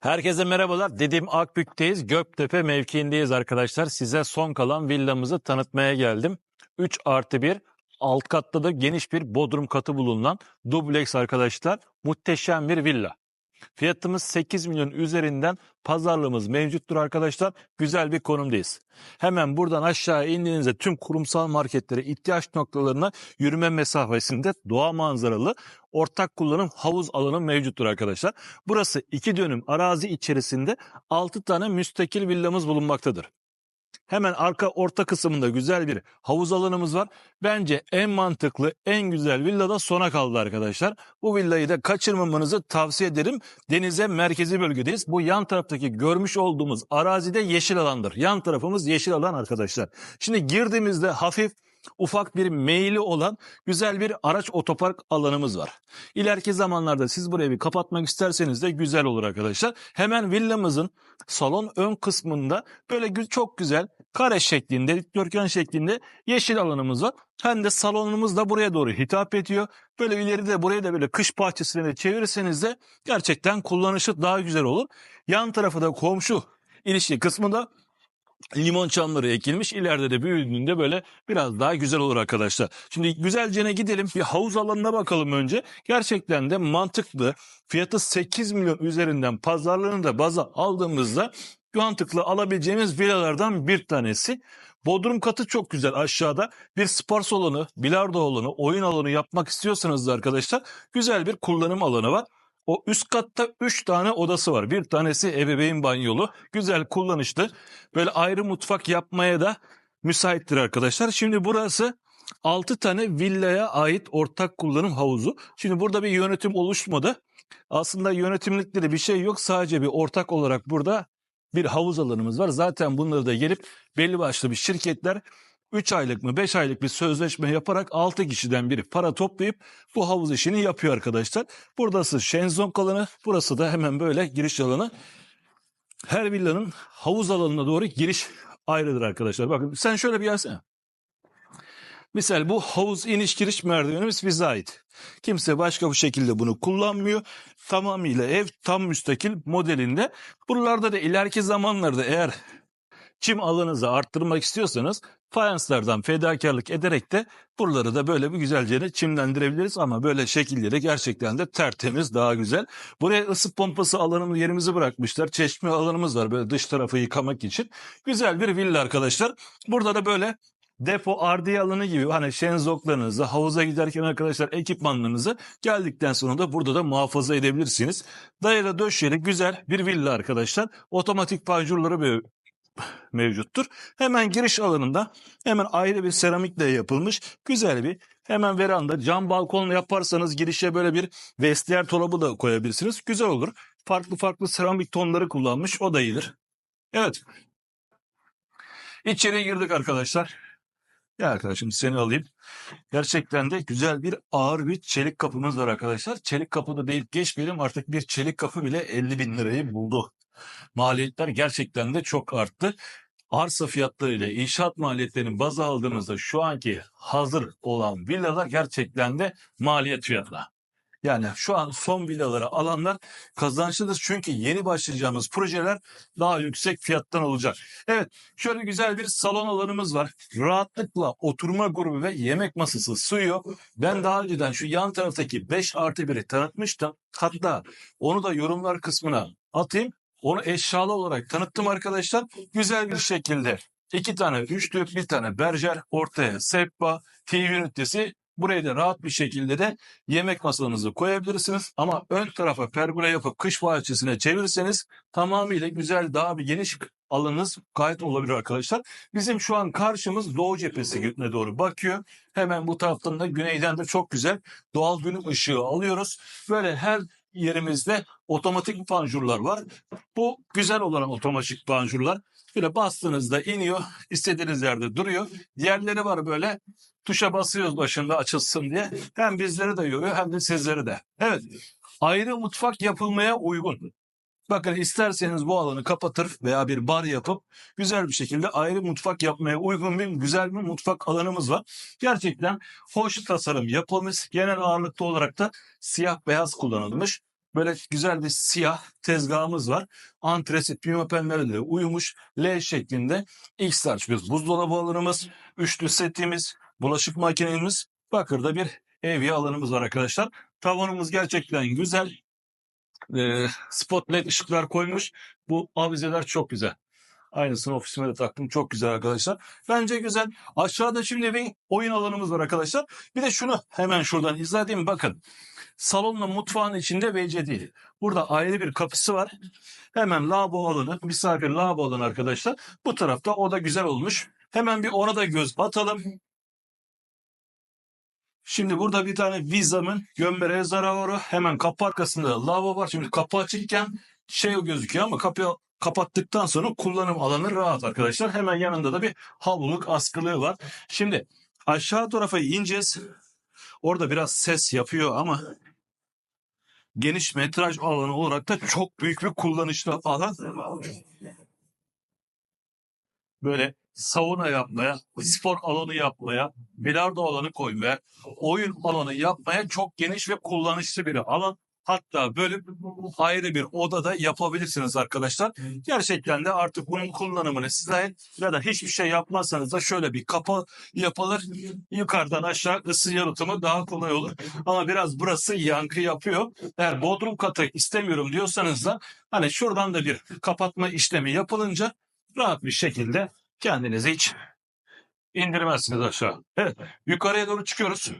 Herkese merhabalar. Dedim Akbük'teyiz. Göktepe mevkiindeyiz arkadaşlar. Size son kalan villamızı tanıtmaya geldim. 3 artı 1 alt katta da geniş bir bodrum katı bulunan dubleks arkadaşlar. Muhteşem bir villa. Fiyatımız 8 milyon üzerinden pazarlığımız mevcuttur arkadaşlar. Güzel bir konumdayız. Hemen buradan aşağı indiğinizde tüm kurumsal marketlere ihtiyaç noktalarına yürüme mesafesinde doğa manzaralı ortak kullanım havuz alanı mevcuttur arkadaşlar. Burası iki dönüm arazi içerisinde 6 tane müstakil villamız bulunmaktadır. Hemen arka orta kısmında güzel bir havuz alanımız var. Bence en mantıklı, en güzel villa da sona kaldı arkadaşlar. Bu villayı da kaçırmamanızı tavsiye ederim. Denize merkezi bölgedeyiz. Bu yan taraftaki görmüş olduğumuz arazide yeşil alandır. Yan tarafımız yeşil alan arkadaşlar. Şimdi girdiğimizde hafif ufak bir meyili olan güzel bir araç otopark alanımız var. İleriki zamanlarda siz burayı bir kapatmak isterseniz de güzel olur arkadaşlar. Hemen villamızın salon ön kısmında böyle çok güzel kare şeklinde, dikdörtgen şeklinde yeşil alanımız var. Hem de salonumuz da buraya doğru hitap ediyor. Böyle ileride buraya da böyle kış bahçesine de çevirirseniz de gerçekten kullanışı daha güzel olur. Yan tarafı da komşu ilişki kısmında limon çamları ekilmiş. İleride de büyüdüğünde böyle biraz daha güzel olur arkadaşlar. Şimdi güzelcene gidelim bir havuz alanına bakalım önce. Gerçekten de mantıklı. Fiyatı 8 milyon üzerinden pazarlarını da baza aldığımızda mantıklı alabileceğimiz villalardan bir tanesi. Bodrum katı çok güzel aşağıda. Bir spor salonu, bilardo alanı, oyun alanı yapmak istiyorsanız da arkadaşlar güzel bir kullanım alanı var. O üst katta 3 tane odası var. Bir tanesi ebeveyn banyolu. Güzel kullanışlı. Böyle ayrı mutfak yapmaya da müsaittir arkadaşlar. Şimdi burası 6 tane villaya ait ortak kullanım havuzu. Şimdi burada bir yönetim oluşmadı. Aslında yönetimlikleri bir şey yok. Sadece bir ortak olarak burada bir havuz alanımız var. Zaten bunları da gelip belli başlı bir şirketler 3 aylık mı 5 aylık bir sözleşme yaparak 6 kişiden biri para toplayıp bu havuz işini yapıyor arkadaşlar. Burası şenzong alanı, burası da hemen böyle giriş alanı. Her villanın havuz alanına doğru giriş ayrıdır arkadaşlar. Bakın sen şöyle bir gelsene. Misal bu havuz iniş giriş merdivenimiz bize ait. Kimse başka bu şekilde bunu kullanmıyor. Tamamıyla ev tam müstakil modelinde. Buralarda da ileriki zamanlarda eğer çim alanınızı arttırmak istiyorsanız fayanslardan fedakarlık ederek de buraları da böyle bir güzelce çimlendirebiliriz ama böyle şekilleri gerçekten de tertemiz daha güzel. Buraya ısı pompası alanımız yerimizi bırakmışlar. Çeşme alanımız var böyle dış tarafı yıkamak için. Güzel bir villa arkadaşlar. Burada da böyle depo ardiye alanı gibi hani şenzoklarınızı havuza giderken arkadaşlar ekipmanlarınızı geldikten sonra da burada da muhafaza edebilirsiniz. Dayalı döşeli güzel bir villa arkadaşlar. Otomatik panjurları mevcuttur. Hemen giriş alanında hemen ayrı bir seramikle yapılmış güzel bir hemen veranda cam balkon yaparsanız girişe böyle bir vestiyer dolabı da koyabilirsiniz. Güzel olur. Farklı farklı seramik tonları kullanmış o da iyidir. Evet. İçeri girdik arkadaşlar. Ya arkadaşım seni alayım. Gerçekten de güzel bir ağır bir çelik kapımız var arkadaşlar. Çelik kapıda değil geçmeyelim artık bir çelik kapı bile 50 bin lirayı buldu. Maliyetler gerçekten de çok arttı. Arsa fiyatları ile inşaat maliyetlerini baz aldığımızda şu anki hazır olan villalar gerçekten de maliyet fiyatına. Yani şu an son villaları alanlar kazançlıdır. Çünkü yeni başlayacağımız projeler daha yüksek fiyattan olacak. Evet şöyle güzel bir salon alanımız var. Rahatlıkla oturma grubu ve yemek masası sığıyor. Ben daha önceden şu yan taraftaki 5 artı 1'i tanıtmıştım. Hatta onu da yorumlar kısmına atayım. Onu eşyalı olarak tanıttım arkadaşlar. Güzel bir şekilde iki tane üçlü, bir tane berjer, ortaya sehpa, TV ünitesi. Buraya da rahat bir şekilde de yemek masanızı koyabilirsiniz. Ama ön tarafa pergola yapıp kış bahçesine çevirirseniz tamamıyla güzel daha bir geniş alanınız gayet olabilir arkadaşlar. Bizim şu an karşımız doğu cephesine doğru bakıyor. Hemen bu taraftan da güneyden de çok güzel doğal gün ışığı alıyoruz. Böyle her yerimizde otomatik panjurlar var. Bu güzel olan otomatik panjurlar. Böyle bastığınızda iniyor, istediğiniz yerde duruyor. Diğerleri var böyle tuşa basıyoruz başında açılsın diye. Hem bizleri de yoruyor hem de sizleri de. Evet, ayrı mutfak yapılmaya uygun. Bakın isterseniz bu alanı kapatır veya bir bar yapıp güzel bir şekilde ayrı mutfak yapmaya uygun bir güzel bir mutfak alanımız var. Gerçekten hoş tasarım yapılmış. Genel ağırlıklı olarak da siyah beyaz kullanılmış. Böyle güzel bir siyah tezgahımız var. Antresit pimapenlerle uyumuş L şeklinde X-Large bir buzdolabı alanımız, üçlü setimiz, bulaşık makinemiz, bakırda bir evye alanımız var arkadaşlar. Tavanımız gerçekten güzel. Ee, spot led ışıklar koymuş. Bu avizeler çok güzel. Aynısını ofisime de taktım. Çok güzel arkadaşlar. Bence güzel. Aşağıda şimdi bir oyun alanımız var arkadaşlar. Bir de şunu hemen şuradan izlediğim bakın. Salonla mutfağın içinde WC değil. Burada ayrı bir kapısı var. Hemen lavabo alanı, misafir lavabo alanı arkadaşlar. Bu tarafta o da güzel olmuş. Hemen bir ona da göz atalım. Şimdi burada bir tane Vizam'ın gömbere zararı hemen kapı arkasında lavabo var. Şimdi kapı açıkken şey gözüküyor ama kapıyı kapattıktan sonra kullanım alanı rahat arkadaşlar. Hemen yanında da bir havluluk askılığı var. Şimdi aşağı tarafa ineceğiz. Orada biraz ses yapıyor ama geniş metraj alanı olarak da çok büyük bir kullanışlı alan. Böyle sauna yapmaya, spor alanı yapmaya, bilardo alanı koymaya, oyun alanı yapmaya çok geniş ve kullanışlı bir alan. Hatta bölüp ayrı bir odada yapabilirsiniz arkadaşlar. Gerçekten de artık bunun kullanımını size ya da hiçbir şey yapmazsanız da şöyle bir kapı yapılır. Yukarıdan aşağı ısı yalıtımı daha kolay olur. Ama biraz burası yankı yapıyor. Eğer bodrum katı istemiyorum diyorsanız da hani şuradan da bir kapatma işlemi yapılınca rahat bir şekilde kendinizi hiç indirmezsiniz aşağı. Evet yukarıya doğru çıkıyoruz.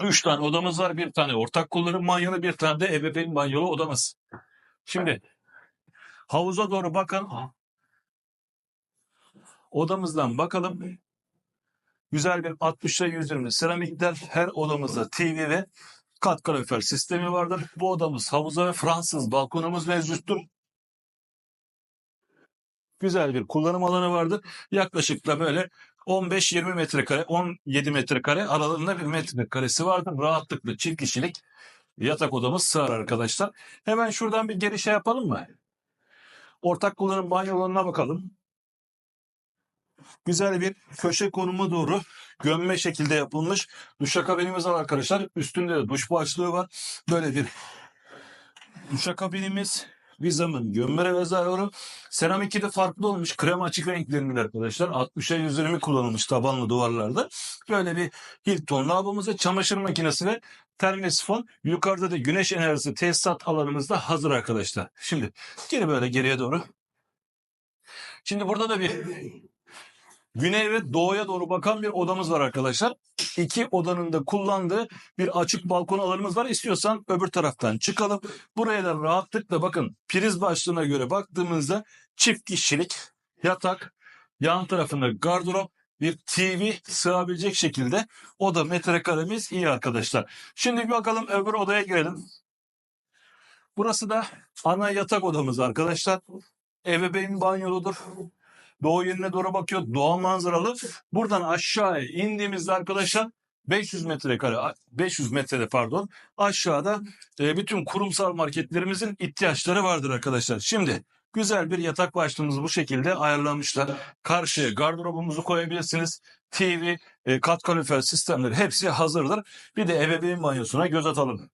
Üç tane odamız var. Bir tane ortak kullanım banyolu, bir tane de ebeveyn banyolu odamız. Şimdi havuza doğru bakın. Odamızdan bakalım. Güzel bir 60'a 120 seramikler. Her odamızda TV ve kat kalorifer sistemi vardır. Bu odamız havuza ve Fransız balkonumuz mevcuttur. Güzel bir kullanım alanı vardır. Yaklaşık da böyle 15-20 metrekare, 17 metrekare aralığında bir metrekaresi vardır. Rahatlıkla çift kişilik yatak odamız sığar arkadaşlar. Hemen şuradan bir geri şey yapalım mı? Ortak kullanım banyo alanına bakalım. Güzel bir köşe konumu doğru gömme şekilde yapılmış duşakabinimiz var arkadaşlar. Üstünde de duş başlığı var. Böyle bir duşakabinimiz. Vizamın gömmere ve zararı. Seramik de farklı olmuş. Krem açık renklerinde arkadaşlar. 60'a 120 kullanılmış tabanlı duvarlarda. Böyle bir Hilton lavabomuzda çamaşır makinesi ve termosifon. Yukarıda da güneş enerjisi tesisat alanımızda hazır arkadaşlar. Şimdi geri böyle geriye doğru. Şimdi burada da bir güney ve doğuya doğru bakan bir odamız var arkadaşlar. İki odanın da kullandığı bir açık balkon alanımız var. İstiyorsan öbür taraftan çıkalım. Buraya da rahatlıkla bakın priz başlığına göre baktığımızda çift kişilik yatak, yan tarafında gardırop, bir TV sığabilecek şekilde oda metrekaremiz iyi arkadaşlar. Şimdi bir bakalım öbür odaya girelim. Burası da ana yatak odamız arkadaşlar. Ebeveyn banyoludur. Doğu yönüne doğru bakıyor. Doğal manzaralı. Buradan aşağıya indiğimizde arkadaşlar 500 metrekare 500 metrede pardon aşağıda e, bütün kurumsal marketlerimizin ihtiyaçları vardır arkadaşlar. Şimdi güzel bir yatak başlığımız bu şekilde ayarlanmışlar. Karşıya gardırobumuzu koyabilirsiniz. TV, e, kat kalorifer sistemleri hepsi hazırdır. Bir de ebeveyn banyosuna göz atalım.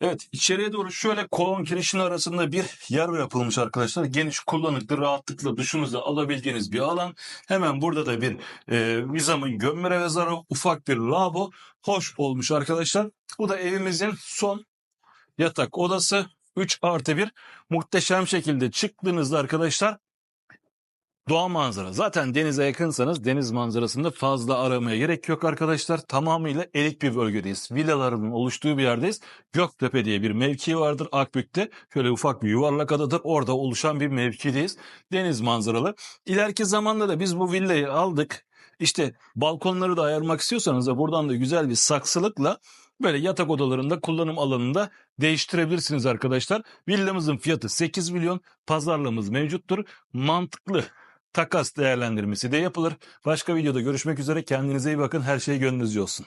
Evet içeriye doğru şöyle kolon kirişin arasında bir yer yapılmış arkadaşlar. Geniş kullanıklı rahatlıkla duşunuzu alabildiğiniz bir alan. Hemen burada da bir e, vizamın gömmere ve zarı ufak bir lavabo. Hoş olmuş arkadaşlar. Bu da evimizin son yatak odası. 3 artı 1 muhteşem şekilde çıktığınızda arkadaşlar Doğa manzara. Zaten denize yakınsanız deniz manzarasında fazla aramaya gerek yok arkadaşlar. Tamamıyla elik bir bölgedeyiz. Villaların oluştuğu bir yerdeyiz. Göktepe diye bir mevki vardır Akbük'te. Şöyle ufak bir yuvarlak adadır. Orada oluşan bir mevkideyiz. Deniz manzaralı. İleriki zamanda da biz bu villayı aldık. İşte balkonları da ayarmak istiyorsanız da buradan da güzel bir saksılıkla böyle yatak odalarında kullanım alanında değiştirebilirsiniz arkadaşlar. Villamızın fiyatı 8 milyon. Pazarlığımız mevcuttur. Mantıklı takas değerlendirmesi de yapılır. Başka videoda görüşmek üzere. Kendinize iyi bakın. Her şey gönlünüzce olsun.